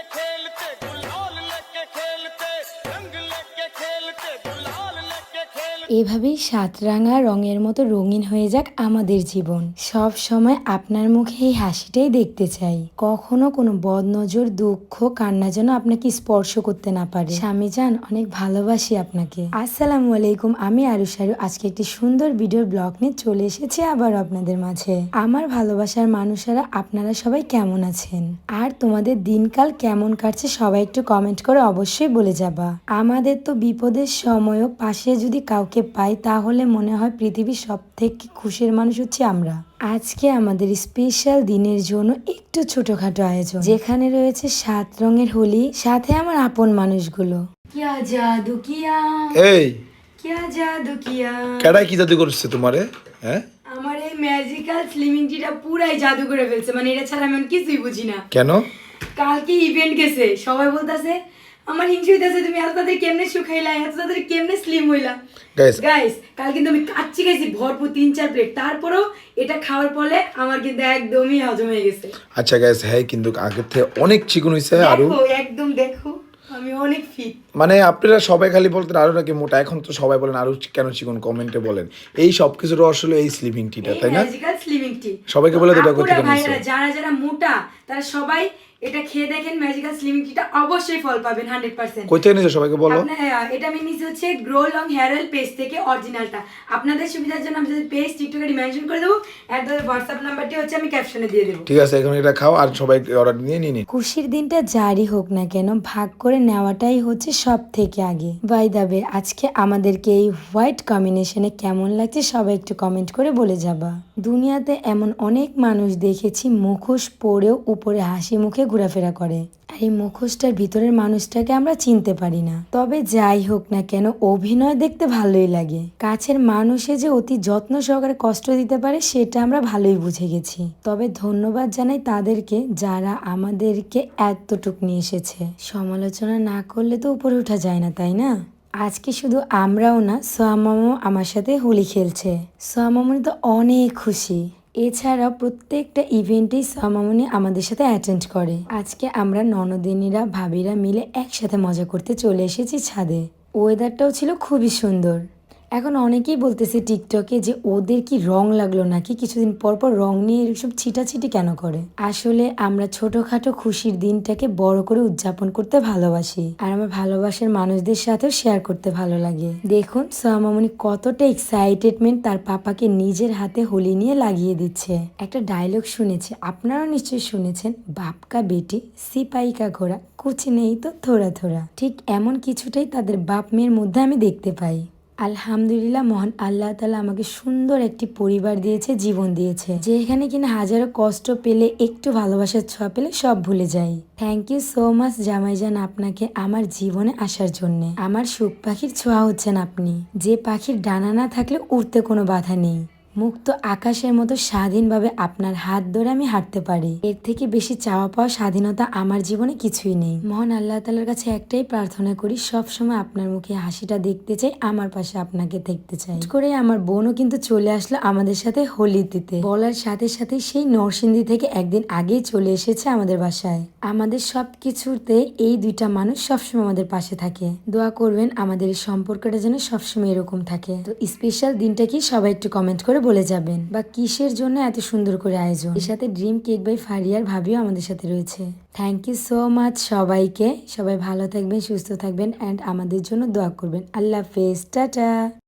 রেখে এভাবেই সাতরাঙা রঙের মতো রঙিন হয়ে যাক আমাদের জীবন। সব সময় আপনার মুখে এই হাসিটাই দেখতে চাই। কখনো কোনো বদনজর, দুঃখ, কান্না যেন আপনাকে স্পর্শ করতে না পারে। স্বামী যান, অনেক ভালোবাসি আপনাকে। আসসালামু আলাইকুম, আমি আরুষারু আজকে একটি সুন্দর ভিডিওর ব্লগ নিয়ে চলে এসেছি আবার আপনাদের মাঝে। আমার ভালোবাসার মানুষেরা, আপনারা সবাই কেমন আছেন? আর তোমাদের দিনকাল কেমন কাটছে সবাই একটু কমেন্ট করে অবশ্যই বলে যাবা। আমাদের তো বিপদের সময়ও পাশে যদি কাউকে পাই তাহলে মনে হয় পৃথিবীর সব থেকে খুশির মানুষ হচ্ছে আমরা। আজকে আমাদের স্পেশাল দিনের জন্য একটু ছোটখাটো আয়োজন। যেখানে রয়েছে সাত রঙের হোলি সাথে আমার আপন মানুষগুলো। কিয়া জাদু কিয়া? এই! কিয়া জাদু কিয়া? কেডাই কি জাদু করছে তোমারে? হ্যাঁ? আমার এই ম্যাজিক্যাল স্লিমিং টিটা পুরাই জাদু করে ফেলছে। মানে এটা ছাড়া আমি কিছুই বুঝি না। কেন? কালকে ইভেন্ট গেছে সবাই বলতেছে আমার হিংসা হইতাছে তুমি এত তাদের কেমনে শুকাইলা এত তাদের কেমনে স্লিম হইলা? গাইস কাল কিন্তু আমি কাচ্চি খাইছি ভরপুর তিন চার প্লেট তারপরেও এটা খাওয়ার পরে আমার কিন্তু একদমই হজম হয়ে গেছে। আচ্ছা গাইস হ্যাঁ কিন্তু আগের থেকে অনেক চিকন আরও। একদম দেখো আমি অনেক ফিট মানে আপনারা সবাই খালি বলতেন আরও নাকি মোটা। এখন তো সবাই বলেন আরও কেন চিকন? কমেন্টে বলেন। এই সব কিছুর আসলে এই স্লিপিং টিটা তাই না? স্লিমিং টি সবাইকে বলে এটা কোথা থেকে যারা যারা মোটা তারা সবাই এটা খেয়ে দেখেন ম্যাজিক্যাল স্লিমিং টিটা অবশ্যই ফল পাবেন হান্ড্রেড পার্সেন্ট কই থেকে নিছো সবাইকে বলো? হ্যাঁ, এটা আমি নিচে হচ্ছে grow long hair oil page থেকে অরিজিনালটা আপনাদের সুবিধার জন্য আমি পেজ টিকটকে মেনশন করে দেবো আর তাদের হোয়াটসঅ্যাপ নাম্বারটি হচ্ছে আমি ক্যাপশনে দিয়ে দেবো। ঠিক আছে এখন এটা খাও আর সবাই অর্ডার নিয়ে নিয়ে নিন। খুশির দিনটা জারি হোক না কেন ভাগ করে নেওয়াটাই হচ্ছে সব থেকে আগে বাই দাবে আজকে আমাদেরকে এই হোয়াইট কম্বিনেশনে কেমন লাগছে সবাই একটু কমেন্ট করে বলে যাবা। দুনিয়াতে এমন অনেক মানুষ দেখেছি মুখোশ পরেও উপরে হাসি মুখে ঘোরাফেরা করে। আর এই মুখোশটার ভিতরের মানুষটাকে আমরা চিনতে পারি না। তবে যাই হোক না কেন, অভিনয় দেখতে ভালোই লাগে। কাছের মানুষে যে অতি যত্ন সহকারে কষ্ট দিতে পারে, সেটা আমরা ভালোই বুঝে গেছি। তবে ধন্যবাদ জানাই তাদেরকে যারা আমাদেরকে এতটুক নিয়ে এসেছে। সমালোচনা না করলে তো উপরে ওঠা যায় না, তাই না? আজকে শুধু আমরাও না সোয়ামামও আমার সাথে হোলি খেলছে। সোয়ামামনি তো অনেক খুশি। এছাড়াও প্রত্যেকটা ইভেন্টেই সামামনি আমাদের সাথে অ্যাটেন্ড করে। আজকে আমরা ননদিনীরা, ভাবিরা মিলে একসাথে মজা করতে চলে এসেছি ছাদে। ওয়েদারটাও ছিল খুবই সুন্দর। এখন অনেকেই বলতেছে টিকটকে যে ওদের কি রং লাগল নাকি? কিছুদিন পর পর রং নিয়ে এরকম ছিটাছিটি কেন করে? আসলে আমরা ছোটখাটো খুশির দিনটাকে বড় করে উদযাপন করতে ভালোবাসি। আর আমার ভালোবাসার মানুষদের সাথেও শেয়ার করতে ভালো লাগে। দেখুন সোহামামনি কতটা এক্সাইটেডমেন্ট তার পাপাকে নিজের হাতে হোলি নিয়ে লাগিয়ে দিচ্ছে। একটা ডায়লগ শুনেছি, আপনারাও নিশ্চয়ই শুনেছেন, বাপকা বেটি, সিপাইকা ঘোড়া, কুচি নেই তো থোড়া থোড়া। ঠিক এমন কিছুটাই তাদের বাপ মেয়ের মধ্যে আমি দেখতে পাই। আলহামদুলিল্লাহ, মহান আল্লাহ তালা আমাকে সুন্দর একটি পরিবার দিয়েছে, জীবন দিয়েছে। যে এখানে কিনা হাজারো কষ্ট পেলে, একটু ভালোবাসার ছোঁয়া পেলে সব ভুলে যাই। থ্যাংক ইউ সো মাচ জামাইজান আপনাকে আমার জীবনে আসার জন্য। আমার সুখ পাখির ছোঁয়া হচ্ছেন আপনি। যে পাখির ডানা না থাকলে উড়তে কোনো বাধা নেই। মুক্ত আকাশের মতো স্বাধীনভাবে আপনার হাত ধরে আমি হাঁটতে পারি। এর থেকে বেশি চাওয়া পাওয়া স্বাধীনতা আমার জীবনে কিছুই নেই। মহান আল্লাহ তালার কাছে একটাই প্রার্থনা করি সব সময় আপনার মুখে হাসিটা দেখতে চাই, আমার পাশে আপনাকে দেখতে চাই। করে আমার বোনও কিন্তু চলে আসলো আমাদের সাথে হোলি দিতে বলার সাথে সাথে সেই নরসিংদী থেকে একদিন আগেই চলে এসেছে আমাদের বাসায়। আমাদের সব কিছুতে এই দুইটা মানুষ সবসময় আমাদের পাশে থাকে। দোয়া করবেন, আমাদের এই সম্পর্কটা যেন সবসময় এরকম থাকে। তো স্পেশাল দিনটা কি সবাই একটু কমেন্ট করে বলে যাবেন বা কিসের জন্য এত সুন্দর করে আয়োজন? এর সাথে ড্রিম কেক বাই ফারিয়ার ভাবিও আমাদের সাথে রয়েছে। থ্যাংক ইউ সো মাচ সবাইকে। সবাই ভালো থাকবেন, সুস্থ থাকবেন অ্যান্ড আমাদের জন্য দোয়া করবেন। আল্লাহ হাফেজ। টাটা।